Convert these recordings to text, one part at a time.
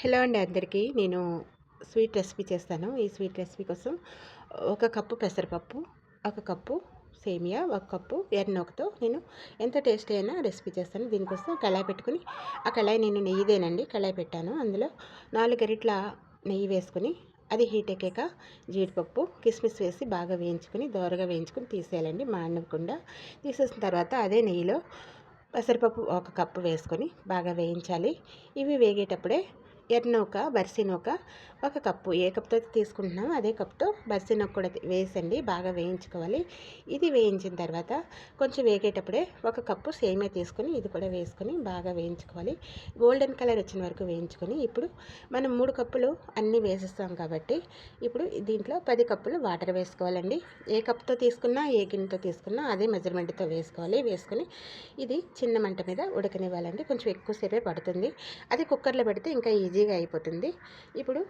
Hello అండి అందరికీ. నేను స్వీట్ రెసిపీ చేస్తాను. ఈ స్వీట్ రెసిపీ కోసం ఒక కప్పు పెసరపప్పు ఒక కప్పు సేమియా ఒక కప్పు ఎర్నొకతో నేను ఎంత టేస్టీ అయినా రెసిపీ చేస్తాను. దీనికోసం కళాయి పెట్టుకుని ఆ కళాయి నేను నెయ్యిదేనండి. కళాయి పెట్టాను. అందులో నాలుగు గరిట్ల నెయ్యి వేసుకుని అది హీట్ ఎక్కాక జీడిపప్పు కిస్మిస్ వేసి బాగా వేయించుకుని దోరగా వేయించుకుని తీసేయాలండి. మాడకుండా తీసేసిన తర్వాత అదే నెయ్యిలో పెసరపప్పు ఒక కప్పు వేసుకొని బాగా వేయించాలి. ఇవి వేగేటప్పుడే ఎర్నూక బర్సినూక ఒక కప్పు. ఏ కప్తో తీసుకుంటున్నామో అదే కప్తో బర్సినూక కూడా వేసండి బాగా వేయించుకోవాలి. ఇది వేయించిన తర్వాత కొంచెం వేగేటప్పుడే ఒక కప్పు సేమే తీసుకొని ఇది కూడా వేసుకొని బాగా వేయించుకోవాలి. గోల్డెన్ కలర్ వచ్చిన వరకు వేయించుకొని ఇప్పుడు మనం మూడు కప్పులు అన్నీ వేసిస్తాం కాబట్టి ఇప్పుడు దీంట్లో పది కప్పులు వాటర్ వేసుకోవాలండి. ఏ కప్తో తీసుకున్నా ఏ గిన్నెతో తీసుకున్నా అదే మెజర్మెంట్తో వేసుకోవాలి. వేసుకొని ఇది చిన్న మంట మీద ఉడకనివ్వాలండి. కొంచెం ఎక్కువసేపే పడుతుంది. అది కుక్కర్లో పెడితే ఇంకా ఈజీ ఈజీగా అయిపోతుంది. ఇప్పుడు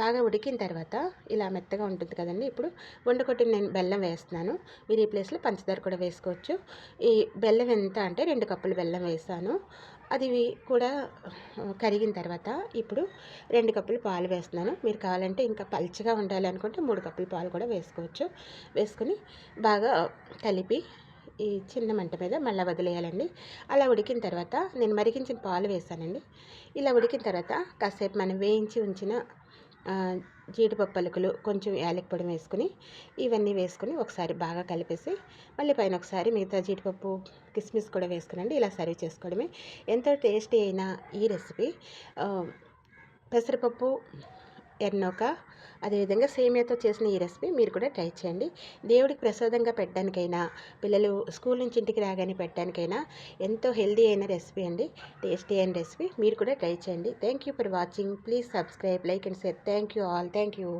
బాగా ఉడికిన తర్వాత ఇలా మెత్తగా ఉంటుంది కదండి. ఇప్పుడు వండుకొట్టిన నేను బెల్లం వేస్తున్నాను. మీరు ఈ ప్లేస్లో పంచదార కూడా వేసుకోవచ్చు. ఈ బెల్లం ఎంత అంటే రెండు కప్పులు బెల్లం వేసాను. అది కూడా కరిగిన తర్వాత ఇప్పుడు రెండు కప్పులు పాలు వేస్తున్నాను. మీరు కావాలంటే ఇంకా పల్చగా ఉండాలి అనుకుంటే మూడు కప్పులు పాలు కూడా వేసుకోవచ్చు. వేసుకొని బాగా కలిపి ఈ చిన్న మంట మీద మళ్ళీ వదిలేయాలండి. అలా ఉడికిన తర్వాత నేను మరిగించిన పాలు వేసానండి. ఇలా ఉడికిన తర్వాత కాసేపు మనం వేయించి ఉంచిన జీడిపప్పు పలుకులు కొంచెం యాలకి పొడి వేసుకుని ఇవన్నీ వేసుకుని ఒకసారి బాగా కలిపేసి మళ్ళీ పైన ఒకసారి మిగతా జీడిపప్పు కిస్మిస్ కూడా వేసుకునండి. ఇలా సర్వ్ చేసుకోవడమే. ఎంతో టేస్టీ అయిన ఈ రెసిపీ. పెసరపప్పు ఎన్నోక అదేవిధంగా సేమియాతో చేసిన ఈ రెసిపీ మీరు కూడా ట్రై చేయండి. దేవుడికి ప్రసాదంగా పెట్టడానికైనా పిల్లలు స్కూల్ నుంచి ఇంటికి రాగానే పెట్టడానికైనా ఎంతో హెల్దీ అయిన రెసిపీ అండి. టేస్టీ అయిన రెసిపీ మీరు కూడా ట్రై చేయండి. Thank you for watching. Please subscribe like and share. Thank you all. Thank you.